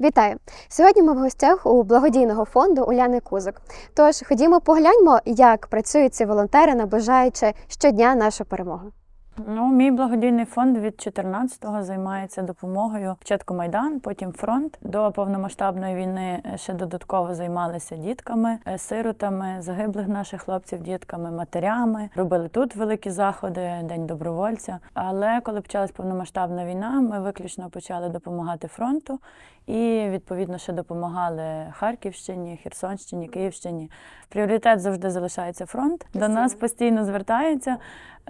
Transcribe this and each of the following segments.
Вітаю! Сьогодні ми в гостях у благодійного фонду Уляни Кузик. Тож ходімо погляньмо, як працюють ці волонтери, наближаючи щодня нашу перемогу. Ну, мій благодійний фонд від 14-го займається допомогою. Спочатку Майдан, потім фронт. До повномасштабної війни ще додатково займалися дітками, е, сиротами, загиблих наших хлопців, дітками, матерями. Робили тут великі заходи, день добровольця. Але коли почалась повномасштабна війна, ми виключно почали допомагати фронту і відповідно ще допомагали Харківщині, Херсонщині, Київщині. Пріоритет завжди залишається фронт. До нас постійно звертаються.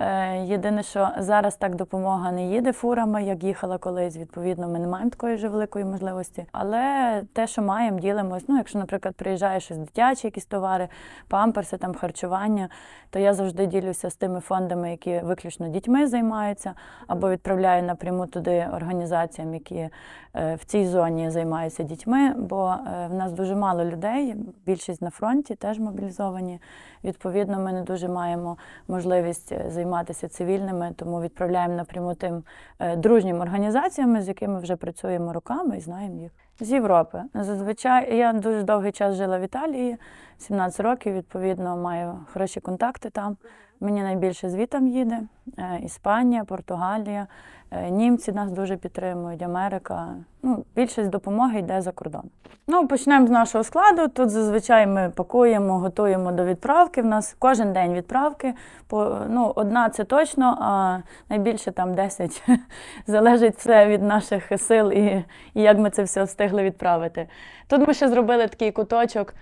Е, Єдине, що зараз так допомога не їде фурами, як їхала колись. Відповідно, ми не маємо такої ж великої можливості. Але те, що маємо, ділимось. Ну, якщо, наприклад, приїжджає щось дитячі, якісь товари, памперси, там харчування, то я завжди ділюся з тими фондами, які виключно дітьми займаються, або відправляю напряму туди організаціям, які е, в цій зоні займаються дітьми. Бо е, в нас дуже мало людей, більшість на фронті теж мобілізовані. Відповідно, ми не дуже маємо можливість е, займатися цивільними, тому відправляємо напряму тим е, дружнім організаціям, з якими вже працюємо роками і знаємо їх. З Європи. Зазвичай я дуже довгий час жила в Італії, 17 років, відповідно, маю хороші контакти там. Мені найбільше звітам їде. Е, Іспанія, Португалія, е, німці нас дуже підтримують, Америка. Ну, більшість допомоги йде за кордон. Ну, почнемо з нашого складу. Тут зазвичай ми пакуємо, готуємо до відправки. В нас кожен день відправки. По, ну, одна це точно, а найбільше там 10 залежить все від наших сил і, і як ми це все встигли відправити. Тут ми ще зробили такий куточок,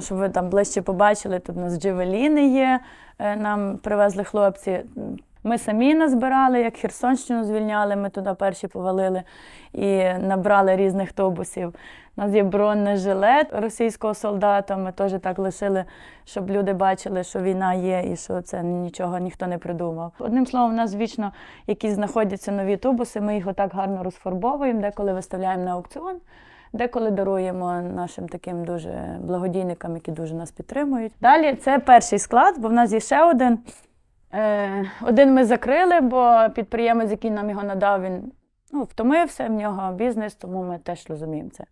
щоб ви там ближче побачили. Тут у нас джевеліни є, е, нам привезли хлопці. Ми самі назбирали, як Херсонщину звільняли, ми туди перші повалили і набрали різних тубусів. У нас є бронежилет російського солдата. Ми теж так лишили, щоб люди бачили, що війна є і що це нічого ніхто не придумав. Одним словом, у нас вічно якісь знаходяться нові тубуси. Ми їх отак гарно розфарбовуємо, деколи виставляємо на аукціон. Деколи даруємо нашим таким дуже благодійникам, які дуже нас підтримують. Далі це перший склад, бо в нас є ще один. Е, Один ми закрили, бо підприємець, який нам його надав, він ну, втомився, в нього бізнес, тому ми теж розуміємо це.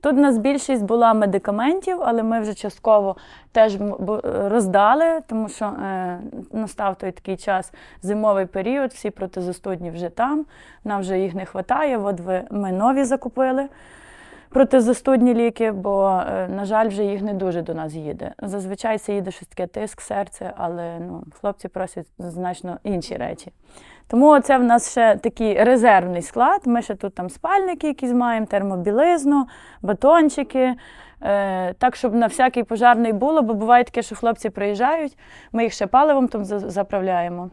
Тут у нас більшість була медикаментів, але ми вже частково теж роздали, тому що е, настав той такий час, зимовий період, всі протизастудні вже там, нам вже їх не вистачає, от ви, ми нові закупили протизастудні ліки, бо, е, на жаль, вже їх не дуже до нас їде. Зазвичай це їде щось таке тиск, серце, але ну, хлопці просять значно інші речі. Тому це в нас ще такий резервний склад. Ми ще тут там спальники якісь маємо, термобілизну, батончики. Е, так, щоб на всякий пожарний було, бо буває таке, що хлопці приїжджають, ми їх ще паливом там заправляємо.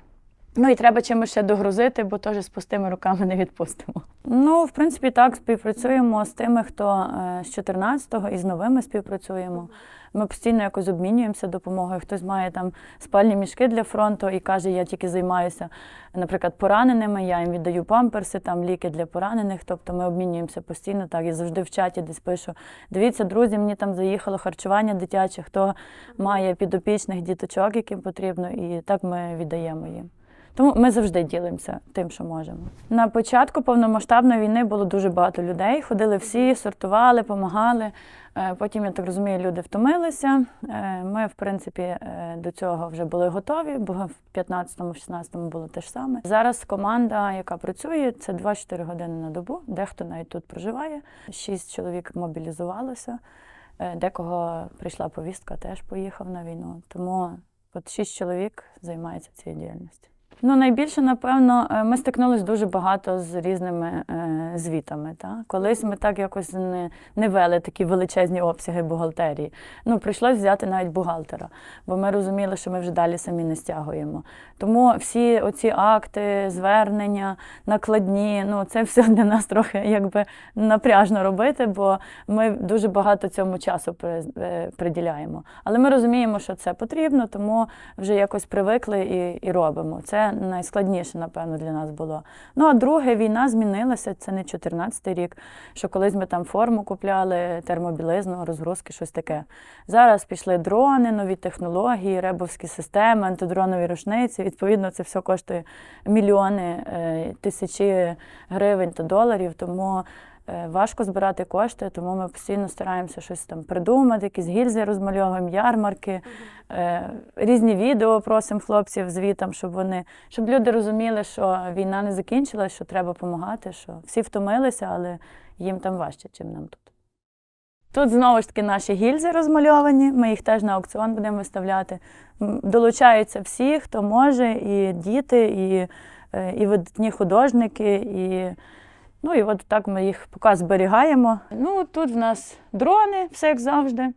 Ну і треба чимось ще догрузити, бо теж з пустими руками не відпустимо. Ну, в принципі, так, співпрацюємо з тими, хто е, з 14-го і з новими співпрацюємо. Ми постійно якось обмінюємося допомогою. Хтось має там спальні мішки для фронту і каже, я тільки займаюся, наприклад, пораненими, я їм віддаю памперси, там ліки для поранених. Тобто ми обмінюємося постійно. Так, я завжди в чаті десь пишу: дивіться, друзі, мені там заїхало харчування дитяче, хто має підопічних діточок, яким потрібно, і так ми віддаємо їм. Тому ми завжди ділимося тим, що можемо. На початку повномасштабної війни було дуже багато людей. Ходили всі, сортували, допомагали. Потім, я так розумію, люди втомилися. Е, Ми, в принципі, е, до цього вже були готові, бо в 15-16 було те ж саме. Зараз команда, яка працює, це 2-4 години на добу. Дехто навіть тут проживає. Шість чоловік мобілізувалося. Е, Декого прийшла повістка, теж поїхав на війну. Тому от шість чоловік займається цією діяльністю. Ну, найбільше, напевно, е, ми стикнулися дуже багато з різними е, звітами. Та? Колись ми так якось не, не вели такі величезні обсяги бухгалтерії. Ну, прийшлось взяти навіть бухгалтера, бо ми розуміли, що ми вже далі самі не стягуємо. Тому всі оці акти, звернення, накладні, ну це все для нас трохи якби напряжно робити, бо ми дуже багато цьому часу е, приділяємо. Але ми розуміємо, що це потрібно, тому вже якось привикли і, і робимо. Це найскладніше, напевно, для нас було. Ну а друге, війна змінилася. Це не 14-й рік, що колись ми там форму купляли, термобілизну, розгрузки, щось таке. Зараз пішли дрони, нові технології, ребовські системи, антидронові рушниці. Відповідно, це все коштує мільйони, е, тисячі гривень та доларів. Тому Важко збирати кошти, тому ми постійно стараємося щось там придумати, якісь гільзи розмальовуємо, ярмарки, е, різні відео просимо хлопців звітам, щоб вони, щоб люди розуміли, що війна не закінчилась, що треба допомагати, що всі втомилися, але їм там важче, чим нам тут. Тут знову ж таки наші гільзи розмальовані. Ми їх теж на аукціон будемо виставляти. Долучаються всі, хто може, і діти, і, е, і видатні художники, і Ну і от так ми їх поки зберігаємо. Ну тут в нас дрони, все як завжди,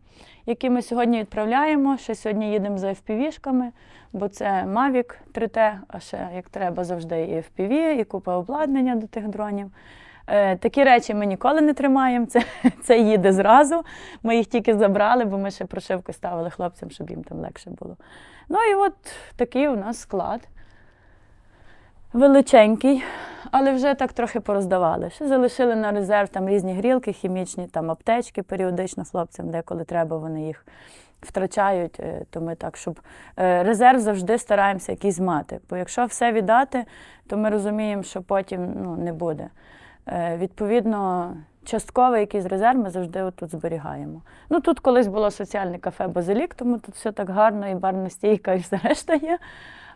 які ми сьогодні відправляємо. Ще сьогодні їдемо за FPV-шками, бо це Mavic 3T, а ще як треба завжди і FPV, і купа обладнання до тих дронів. Е, такі речі ми ніколи не тримаємо. Це, це їде зразу. Ми їх тільки забрали, бо ми ще прошивку ставили хлопцям, щоб їм там легше було. Ну і от такий у нас склад величенький, але вже так трохи пороздавали. Ще залишили на резерв там різні грілки, хімічні, там аптечки періодично хлопцям, деколи треба, вони їх втрачають. е, То ми так, щоб е, резерв завжди стараємося якийсь мати. Бо якщо все віддати, то ми розуміємо, що потім ну, не буде. Е, Відповідно, частковий якийсь резерв ми завжди тут зберігаємо. Ну тут колись було соціальне кафе Базилік, тому тут все так гарно, і барна стійка, і все решта є.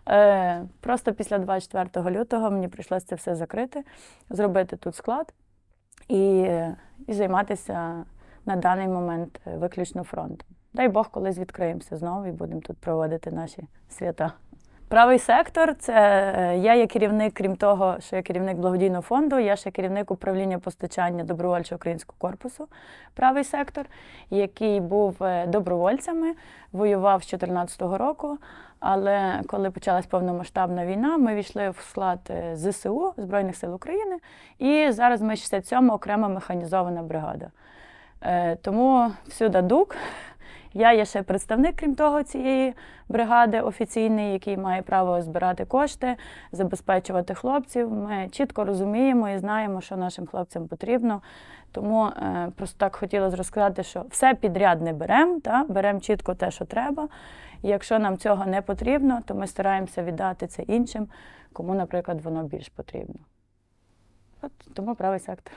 Е, Просто після 24 лютого мені прийшлося це все закрити, зробити тут склад і, і займатися на даний момент е, виключно фронтом. Дай Бог, колись відкриємося знову і будемо тут проводити наші свята. Правий сектор це е, я є керівник, крім того, що я керівник благодійного фонду, я ще керівник управління постачання добровольчого українського корпусу. Правий сектор, який був е, добровольцями, воював з 2014 року. Але коли почалась повномасштабна війна, ми війшли в склад е, ЗСУ Збройних сил України, і зараз ми 67 окрема механізована бригада. Тому всюди ДУК. Я є ще представник, крім того, цієї бригади офіційний, який має право збирати кошти, забезпечувати хлопців. Ми чітко розуміємо і знаємо, що нашим хлопцям потрібно. Тому е, просто так хотілося розказати, що все підряд не беремо, беремо чітко те, що треба. І якщо нам цього не потрібно, то ми стараємося віддати це іншим, кому, наприклад, воно більш потрібно. От тому правий сектор.